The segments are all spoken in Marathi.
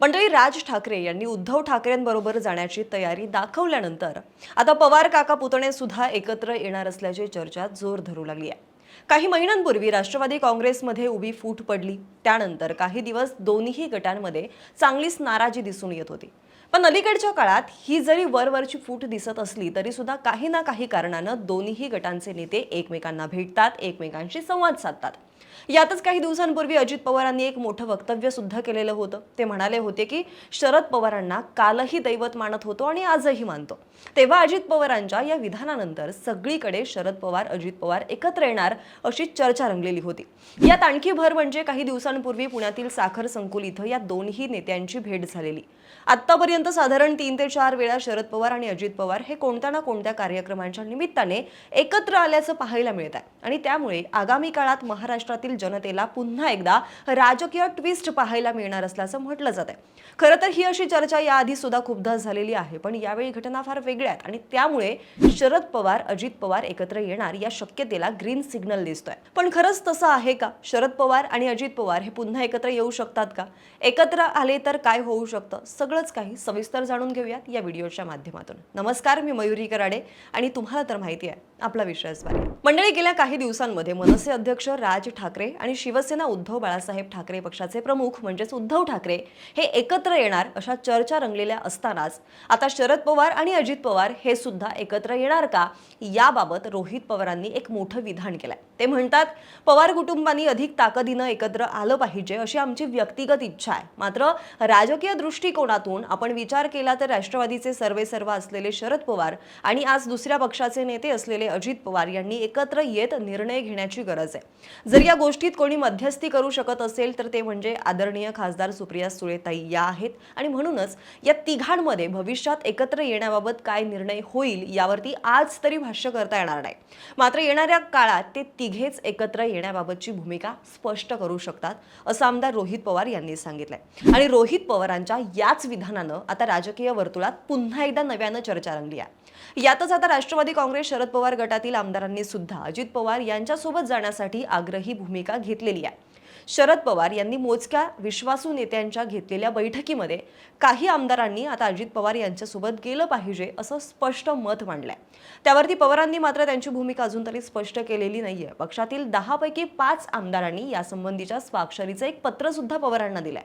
मंडळी राज ठाकरे यांनी उद्धव ठाकरेंबरोबर जाण्याची तयारी दाखवल्यानंतर आता पवार काका पुतणे सुद्धा एकत्र येणार असल्याची चर्चा जोर धरू लागली आहे. काही महिन्यांपूर्वी राष्ट्रवादी काँग्रेसमध्ये उभी फूट पडली. त्यानंतर काही दिवस दोन्ही गटांमध्ये चांगलीच नाराजी दिसून येत होती. पण अलीकडच्या काळात ही जरी वरवरची फूट दिसत असली तरी सुद्धा काही ना काही कारणानं दोन्ही गटांचे नेते एकमेकांना भेटतात एकमेकांशी संवाद साधतात. यातच काही दिवसांपूर्वी अजित पवारांनी एक मोठं वक्तव्य सुद्धा केलेलं होतं. ते म्हणाले होते की शरद पवारांना कालही दैवत मानत होतो आणि आजही मानतो. तेव्हा अजित पवारांच्या या विधानानंतर सगळीकडे शरद पवार अजित पवार एकत्र येणार अशी चर्चा रंगलेली होती. यात आणखी भर म्हणजे काही दिवसांपूर्वी पुण्यातील साखर संकुल इथं या दोन्ही नेत्यांची भेट झालेली. आतापर्यंत साधारण तीन ते चार वेळा शरद पवार आणि अजित पवार हे कोणत्या ना कोणत्या कार्यक्रमांच्या निमित्ताने एकत्र आल्याचं पाहायला मिळत आहे. आणि त्यामुळे आगामी काळात महाराष्ट्रातील जनतेला पुन्हा एकदा राजकीय ट्विस्ट पाहायला मिळणार असल्याचं म्हटलं जात आहे खरं तर ही अशी चर्चा याआधी सुद्धा खूपदा झालेली आहे पण यावेळी घटना फार वेगळ्या आहेत आणि त्यामुळे शरद पवार अजित पवार एकत्र येणार या शक्यतेला ग्रीन सिग्नल दिसतोय. पण खरंच तसं आहे का? शरद पवार आणि अजित पवार हे पुन्हा एकत्र येऊ शकतात का? एकत्र आले तर काय होऊ शकतं? सगळंच काही सविस्तर जाणून घेऊयात या व्हिडिओच्या माध्यमातून. नमस्कार मी मयुरी कराडे आणि तुम्हाला तर माहिती आहे आपला विषय मंडळी गेल्या काही दिवसांमध्ये मनसे अध्यक्ष राज ठाकरे आणि शिवसेना उद्धव बाळासाहेब ठाकरे पक्षाचे प्रमुख म्हणजेच उद्धव ठाकरे हे एकत्र येणार अशा चर्चा रंगलेल्या असतानाच आता शरद पवार आणि अजित पवार हे सुद्धा एकत्र येणार का? याबाबत रोहित पवारांनी एक मोठं विधान केलंय. ते म्हणतात पवार कुटुंबांनी अधिक ताकदीनं एकत्र आलं पाहिजे अशी आमची व्यक्तिगत इच्छा आहे. मात्र राजकीय दृष्टिकोनातून आपण विचार केला तर राष्ट्रवादीचे सर्वे सर्व असलेले शरद पवार आणि आज दुसऱ्या पक्षाचे नेते असलेले अजित पवार यांनी एकत्र येत निर्णय घेण्याची गरज आहे. जरी या गोष्टीत कोणी मध्यस्थी करू शकत असेल तर ते म्हणजे आदरणीय खासदार सुप्रिया सुळेताई या आहेत. आणि म्हणूनच या तिघांमध्ये भविष्यात एकत्र येण्याबाबत काय निर्णय होईल यावरती आज तरी भाष्य करता येणार नाही. मात्र येणाऱ्या काळात ते तिघेच एकत्र येण्याबाबतची भूमिका स्पष्ट करू शकतात असं आमदार रोहित पवार यांनी सांगितलंय. आणि रोहित पवारांच्या याच विधानानं आता राजकीय वर्तुळात पुन्हा एकदा नव्यानं चर्चा रंगली आहे. यातच आता राष्ट्रवादी काँग्रेस शरद पवार गटातील आमदारांनी सुद्धा अजित पवार यांच्यासोबत जाण्यासाठी आग्रही भूमिका घेतलेली आहे. शरद पवार यांनी मोजक्या विश्वासू नेत्यांच्या घेतलेल्या बैठकीमध्ये काही आमदारांनी आता अजित पवार यांच्यासोबत गेलं पाहिजे असं स्पष्ट मत मांडलंय. त्यावरती पवारांनी मात्र त्यांची भूमिका अजून तरी स्पष्ट केलेली नाहीये. पक्षातील दहापैकी पाच आमदारांनी यासंबंधीच्या स्वाक्षरीचं एक पत्र सुद्धा पवारांना दिलंय.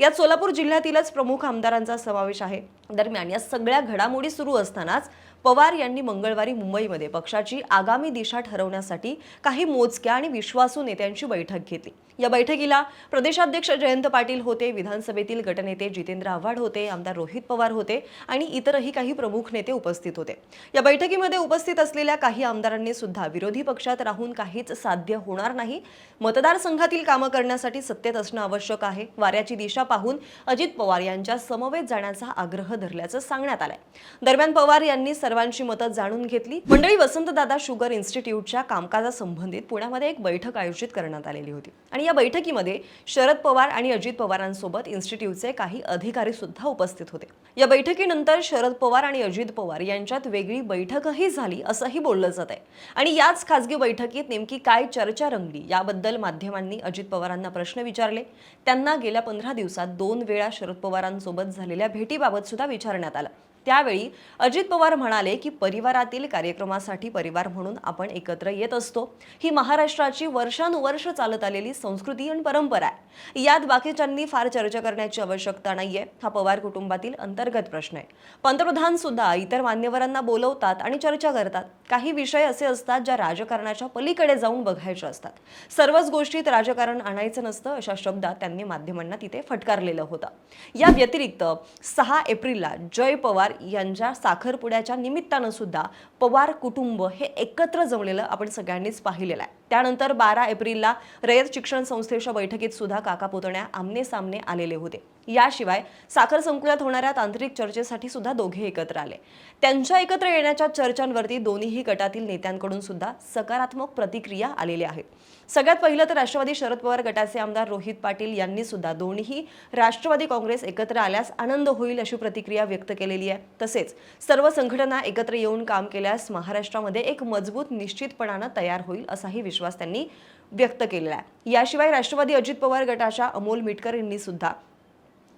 यात सोलापूर जिल्ह्यातीलच प्रमुख आमदारांचा समावेश आहे. दरम्यान या सगळ्या घडामोडी सुरू असतानाच पवार यांनी मंगळवारी मुंबईमध्ये पक्षाची आगामी दिशा ठरवण्यासाठी काही मोजक्या आणि विश्वासू नेत्यांची बैठक घेतली. या बैठकीला प्रदेशाध्यक्ष जयंत पाटील होते विधानसभेतील गटनेते जितेंद्र आव्हाड होते आमदार रोहित पवार होते आणि इतरही काही प्रमुख नेते उपस्थित होते. या बैठकीमध्ये उपस्थित असलेल्या काही आमदारांनी सुद्धा विरोधी पक्षात राहून काहीच साध्य होणार नाही. मतदारसंघातील कामं करण्यासाठी सत्तेत असणं आवश्यक आहे. वाऱ्याची दिशा पाहून अजित पवार यांच्या समवेत जाण्याचा आग्रह धरल्याचं सांगण्यात आलंय. दरम्यान पवार यांनी सर्व सर्वांची मतं जाणून घेतली. मंडळी वसंतदादा शुगर इन्स्टिट्यूटच्या कामकाजासंबंधित पुण्यामध्ये एक बैठक आयोजित करण्यात आलेली होती. आणि या बैठकीमध्ये शरद पवार आणि अजित पवारांसोबत इन्स्टिट्यूटचे काही अधिकारी सुद्धा उपस्थित होते. या बैठकीनंतर शरद पवार आणि अजित पवार यांच्यात वेगळी बैठकही झाली असंही बोललं जात आहे. आणि याच खासगी बैठकीत नेमकी काय चर्चा रंगली याबद्दल माध्यमांनी अजित पवारांना प्रश्न विचारले. त्यांना गेल्या पंधरा दिवसात दोन वेळा शरद पवारांसोबत झालेल्या भेटीबाबत सुद्धा विचारण्यात आलं. त्यावेळी अजित पवार म्हणाले की परिवारातील कार्यक्रमासाठी परिवार म्हणून आपण एकत्र येत असतो. ही महाराष्ट्राची वर्षानुवर्ष चालत आलेली संस्कृती आणि परंपरा आहे. यात बाकीच्यांनी फार चर्चा करण्याची आवश्यकता नाहीये. हा पवार कुटुंबातील अंतर्गत प्रश्न आहे. पंतप्रधान सुद्धा इतर मान्यवरांना बोलवतात आणि चर्चा करतात. काही विषय असे असतात ज्या राजकारणाच्या पलीकडे जाऊन बघायच्या असतात. सर्वच गोष्टीत राजकारण आणायचं नसतं अशा शब्दात त्यांनी माध्यमांना तिथे फटकारलेलं होतं. या व्यतिरिक्त सहा एप्रिलला जय पवार यांच्या साखरपुड्याच्या निमित्तानं सुद्धा पवार कुटुंब हे एकत्र जमलेलं आपण सगळ्यांनीच पाहिलेलं आहे. त्यानंतर बारा एप्रिलला रयत शिक्षण संस्थेच्या बैठकीत सुद्धा काका पुतण्या आमने सामने आलेले होते. याशिवाय साखर संकुलात होणाऱ्या तांत्रिक चर्चेसाठी सुद्धा दोघे एकत्र आले. त्यांच्या एकत्र येण्याच्या चर्चांवरती दोन्हीही गटातील नेत्यांकडून सुद्धा सकारात्मक प्रतिक्रिया आलेल्या आहेत सगळ्यात पहिलं तर राष्ट्रवादी शरद पवार गटाचे आमदार रोहित पाटील यांनी सुद्धा दोन्ही राष्ट्रवादी काँग्रेस एकत्र आल्यास आनंद होईल अशी प्रतिक्रिया व्यक्त केलेली आहे. तसेच सर्व संघटना एकत्र येऊन काम केल्यास महाराष्ट्रामध्ये एक मजबूत निश्चितपणानं तयार होईल असाही विश्वास त्यांनी व्यक्त केलेला आहे. याशिवाय राष्ट्रवादी अजित पवार गटाच्या अमोल मिटकर यांनी सुद्धा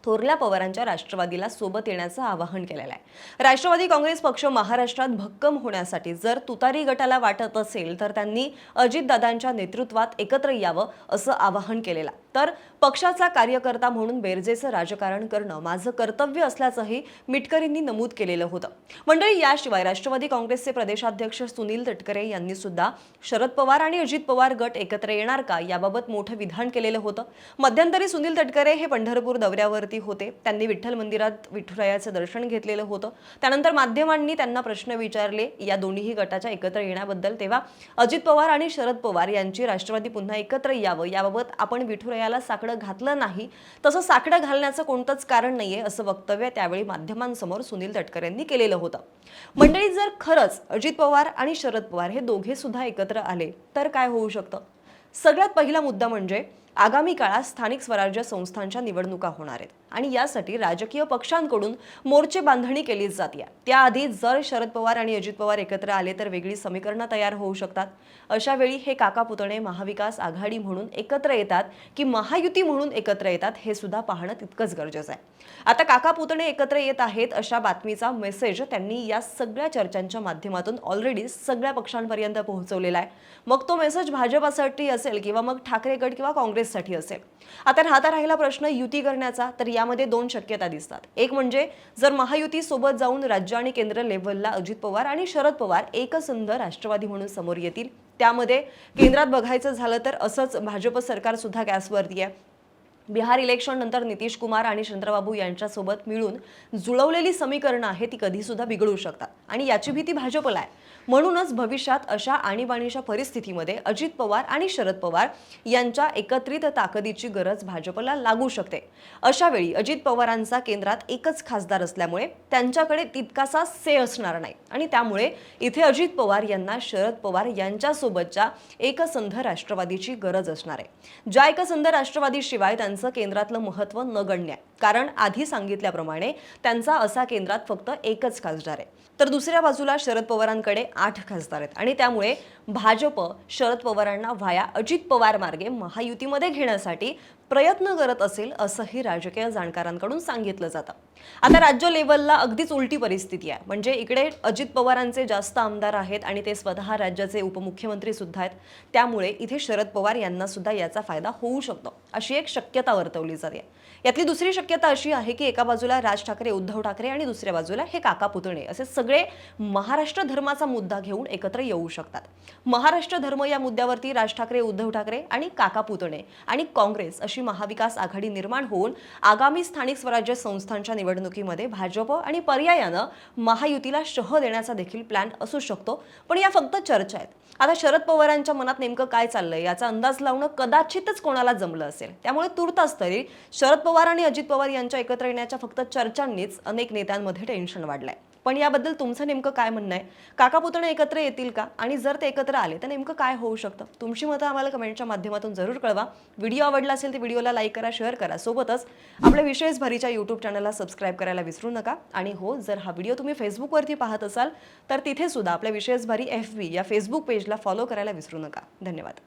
थोरल्या पवारांच्या राष्ट्रवादीला सोबत येण्याचं आवाहन केलेलं आहे. राष्ट्रवादी काँग्रेस पक्ष महाराष्ट्रात भक्कम होण्यासाठी जर तुतारी गटाला वाटत असेल तर त्यांनी अजितदादांच्या नेतृत्वात एकत्र यावं असं आवाहन केलेलं तर पक्षाचा कार्यकर्ता म्हणून बेरजेचं राजकारण करणं माझं कर्तव्य असल्याचंही मिटकरींनी नमूद केलेलं होतं. मंडळी याशिवाय राष्ट्रवादी काँग्रेसचे प्रदेशाध्यक्ष सुनील तटकरे यांनी सुद्धा शरद पवार आणि अजित पवार गट एकत्र येणार का याबाबत मोठं विधान केलेलं होतं. मध्यंतरी सुनील तटकरे हे पंढरपूर दौऱ्यावरती होते. त्यांनी विठ्ठल मंदिरात विठुरायाचं दर्शन घेतलेलं होतं. त्यानंतर माध्यमांनी त्यांना प्रश्न विचारले या दोन्हीही गटाच्या एकत्र येण्याबद्दल. तेव्हा अजित पवार आणि शरद पवार यांची राष्ट्रवादी पुन्हा एकत्र यावं याबाबत आपण वयाला साकडं घातलं नाही. तसं साकडं घालण्याचं कोणतंच कारण नाहीये असं वक्तव्य त्यावेळी माध्यमांसमोर सुनील तटकर यांनी केलेलं होतं. मंडळी जर खरंच अजित पवार आणि शरद पवार हे दोघे सुद्धा एकत्र आले तर काय होऊ शकतं? सगळ्यात पहिला मुद्दा म्हणजे आगामी काळात स्थानिक स्वराज्य संस्थांच्या निवडणुका होणार आहेत. आणि यासाठी राजकीय पक्षांकडून मोर्चे बांधणी केली जाते त्याआधी जर शरद पवार आणि अजित पवार एकत्र आले तर वेगळी समीकरणं तयार होऊ शकतात. अशा वेळी हे काका पुतणे महाविकास आघाडी म्हणून एकत्र येतात की महायुती म्हणून एकत्र येतात हे सुद्धा पाहणं तितकंच गरजेचं आहे. आता काका पुतणे एकत्र येत आहेत अशा बातमीचा मेसेज त्यांनी या सगळ्या चर्चांच्या माध्यमातून ऑलरेडी सगळ्या पक्षांपर्यंत पोहोचवलेला आहे. मग तो मेसेज भाजपासाठी असेल किंवा मग ठाकरे गट किंवा काँग्रेससाठी असेल. आता राहता राहिला प्रश्न युती करण्याचा तर यामध्ये दोन शक्यता दिसतात. एक म्हणजे जर महायुती सोबत जाऊन राज्य आणि केंद्र लेव्हलला अजित पवार आणि शरद पवार एकसंध राष्ट्रवादी म्हणून समोर येतील. त्यामध्ये केंद्रात बघायचं झालं तर असंच भाजप सरकार सुद्धा गॅसवरती आहे. बिहार इलेक्शन नंतर नितीश कुमार आणि चंद्रबाबू यांच्यासोबत मिळून जुळवलेली समीकरणं आहे ती कधीसुद्धा बिघडू शकतात. आणि याची भीती भाजपला आहे. म्हणूनच भविष्यात अशा आणीबाणीच्या परिस्थितीमध्ये अजित पवार आणि शरद पवार यांच्या एकत्रित ताकदीची गरज भाजपला लागू शकते. अशावेळी अजित पवारांचा केंद्रात एकच खासदार असल्यामुळे त्यांच्याकडे तितकासा से असणार नाही. आणि त्यामुळे इथे अजित पवार यांना शरद पवार यांच्यासोबतच्या एकसंध राष्ट्रवादीची गरज असणार आहे. ज्या एकसंध राष्ट्रवादीशिवाय त्यांचा केंद्रातलं महत्त्व न गण्य आहे. कारण आधी सांगितल्याप्रमाणे त्यांचा असा केंद्रात फक्त एकच खासदार आहे. तर दुसऱ्या बाजूला शरद पवारांकडे आठ खासदार आहेत आणि त्यामुळे भाजप शरद पवारांना व्हाया अजित पवार मार्गे महायुतीमध्ये घेण्यासाठी प्रयत्न करत असेल असंही राजकीय जाणकारांकडून सांगितलं जातं. आता राज्य लेवलला अगदीच उलटी परिस्थिती आहे. म्हणजे इकडे अजित पवारांचे जास्त आमदार आहेत आणि ते स्वतः राज्याचे उपमुख्यमंत्री सुद्धा आहेत. त्यामुळे इथे शरद पवार यांना सुद्धा याचा फायदा होऊ शकतो अशी एक शक्यता वर्तवली जाते. यातली दुसरी शक्यता अशी आहे की एका बाजूला राज ठाकरे उद्धव ठाकरे आणि दुसऱ्या बाजूला हे काका पुतणे असे सगळे महाराष्ट्र धर्माचा मुद्दा घेऊन एकत्र येऊ शकतात. महाराष्ट्र धर्म या मुद्द्यावरती राज ठाकरे उद्धव ठाकरे आणि काका पुतणे आणि काँग्रेस अशी महाविकास आघाडी निर्माण होऊन आगामी स्थानिक स्वराज्य संस्थांच्या निवडणुकीमध्ये भाजप आणि पर्यायानं महायुतीला शह देण्याचा देखील प्लॅन असू शकतो. पण या फक्त चर्चा आहेत. आता शरद पवारांच्या मनात नेमकं काय चाललंय? याचा अंदाज लावणं कदाचितच कोणाला जमलं असेल. त्यामुळे तूर्तास तरी शरद पवार आणि अजित पवार पवार यांच्या एकत्र येण्याच्या फक्त चर्चांनीच अनेक नेत्यांमध्ये टेन्शन वाढलंय. पण याबद्दल तुमचं नेमकं काय म्हणणं आहे? काका पुतणे एकत्र येतील का? आणि जर ते एकत्र आले तर नेमकं काय होऊ शकतं? तुमची मतं आम्हाला कमेंटच्या माध्यमातून जरूर कळवा. व्हिडिओ आवडला असेल तर व्हिडिओला लाईक करा शेअर करा. सोबतच आपल्या विशेष भरीच्या यूट्यूब चॅनलला सबस्क्राईब करायला विसरू नका. आणि हो जर हा व्हिडिओ तुम्ही फेसबुकवरती पाहत असाल तर तिथे सुद्धा आपल्या विशेष भरी एफ बी या फेसबुक पेजला फॉलो करायला विसरू नका. धन्यवाद.